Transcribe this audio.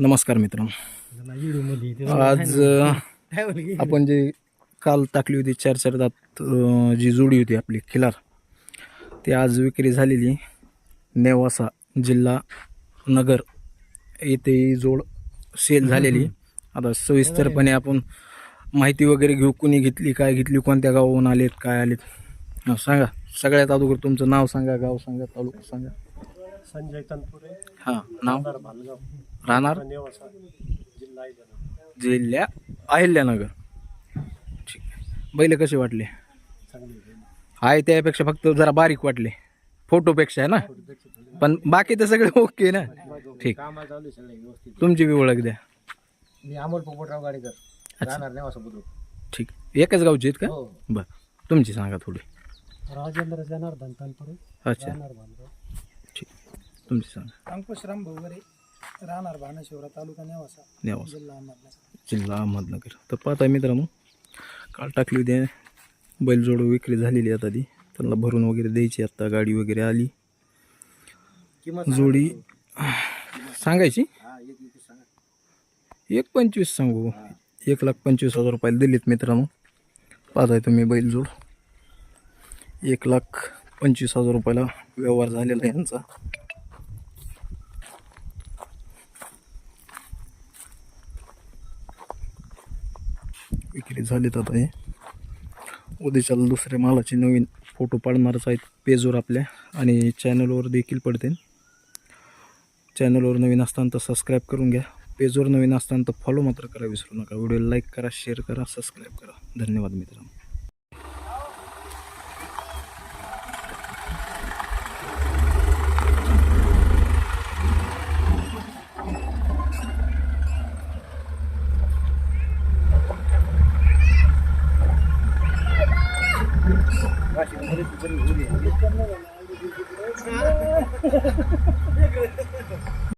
नमस्कार मित्रांनो. आज आपण जे काल टाकली होती चार चार दात जी जोडी होती आपली खिलार ती आज विक्री झालेली नेवासा जिल्हा नगर येथे ही जोड सेल झालेली. आता सविस्तरपणे आपण माहिती वगैरे घेऊ कुणी घेतली काय घेतली कोणत्या गावाहून आलेत काय आलेत सांगा. सगळ्यात अगोदर तुमचं नाव सांगा गाव सांगा तालुका सांगा. संजय तनपुरे हां नाव? भालगाव राहणार? नेवासा जिल्हा इथं जिल्ह्या अहिल्यानगर. ठीक आहे. बैल कसे वाटले? चांगली आहे त्यापेक्षा फक्त जरा बारीक वाटले. फोटोपेक्षा आहे ना? पण बाकी तर सगळे ओके ना? ठीक. कामा चालू आहे सगळे व्यवस्थित तुमची बी ओळख द्या. मी अमोल पोपटराव गाडीकर. राहणार नेवासा बुद्रुक ठीक. एकच गावची आहेत का? हो. बरं. तुमची सांगा थोडी. राजेंद्र जनार्दन तनपुरे. अच्छा. राहणार भालगाव ठीक तुमची सांगा. अंकुश राम भोगरे राहणार भानेश्वरा तालुका नेवासा नेवासा. जिल्हा अहमदनगर. जिल्हा अहमदनगर. तर पाहता मित्रांनो काल टाकली होती बैलजोड विक्री झालेली आता ती. त्यांना भरून वगैरे द्यायची आता गाडी वगैरे आली. किंमत जोडी सांगायची? हा एक एक सांगा. एक पंचवीस सांगू. एक लाख पंचवीस हजार रुपयाला दिलेत मित्रांनो. पाहताय तुम्ही बैलजोड एक लाख पंचवीस हजार रुपयाला व्यवहार झालेला आहे यांचा. विक्री झालेत आता हे. उद्याच्याला दुसऱ्या मालाचे नवीन फोटो पाडणारच आहेत पेजवर आपल्या. आणि चॅनलवर देखील पडतील. चॅनलवर नवीन असताना तर सबस्क्राईब करून घ्या. पेजवर नवीन असताना तर फॉलो मात्र करा विसरू नका. व्हिडिओ लाईक करा शेअर करा सबस्क्राईब करा. धन्यवाद मित्रांनो. परिस्थिती